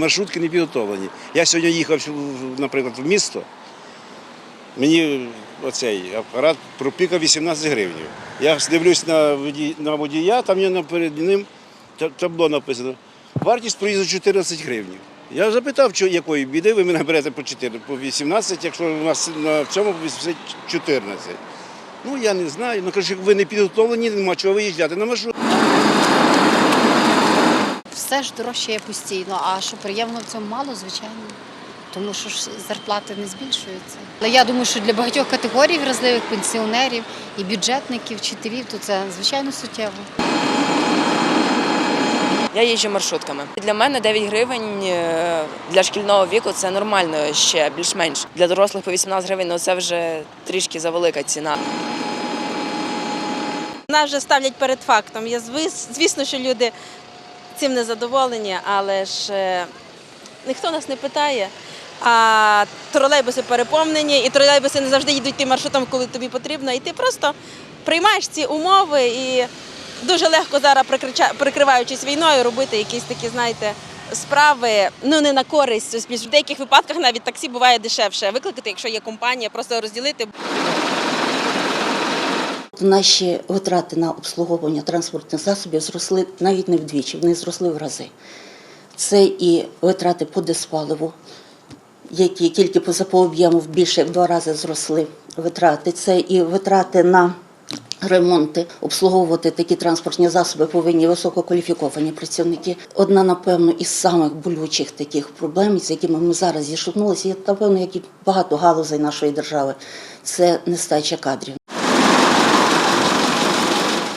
Маршрутки не підготовлені. Я сьогодні їхав, наприклад, в місто. Мені оцей апарат пропікав 18 гривень. Я дивлюсь на водія, на водія там є перед ним табло написано. Вартість проїзду 14 гривень. Я запитав, якої біди ви мене берете по 4, по 18, якщо у нас на цьому 14. Ну я не знаю. Ну кажу, ви не підготовлені, нема чого виїжджати на маршрут. Все ж дорожчає постійно, а що приємно в цьому мало, звичайно. Тому що ж зарплати не збільшуються. Але я думаю, що для багатьох категорій вразливих пенсіонерів і бюджетників, вчителів, то це звичайно суттєво. Я їжджу маршрутками. Для мене 9 гривень е, для шкільного віку це нормально ще більш-менш. Для дорослих по 18 гривень ну це вже трішки завелика ціна. Нас вже ставлять перед фактом. Я звісно, що люди цим не задоволені, але ж е, ніхто нас не питає. А тролейбуси переповнені, і тролейбуси не завжди їдуть тим маршрутом, коли тобі потрібно. І ти просто приймаєш ці умови і дуже легко зараз, прикриваючись війною, робити якісь такі, знаєте, справи ну не на користь суспільству. В деяких випадках навіть таксі буває дешевше викликати, якщо є компанія, просто розділити. Наші витрати на обслуговування транспортних засобів зросли навіть не вдвічі, вони зросли в рази. Це і витрати по диспаливу, які тільки по об'єму більше в два рази зросли витрати. Це і витрати на ремонти. Обслуговувати такі транспортні засоби повинні висококваліфіковані працівники. Одна, напевно, із самих болючих таких проблем, з якими ми зараз зіштовхнулися, напевно, як і багато галузей нашої держави, це нестача кадрів.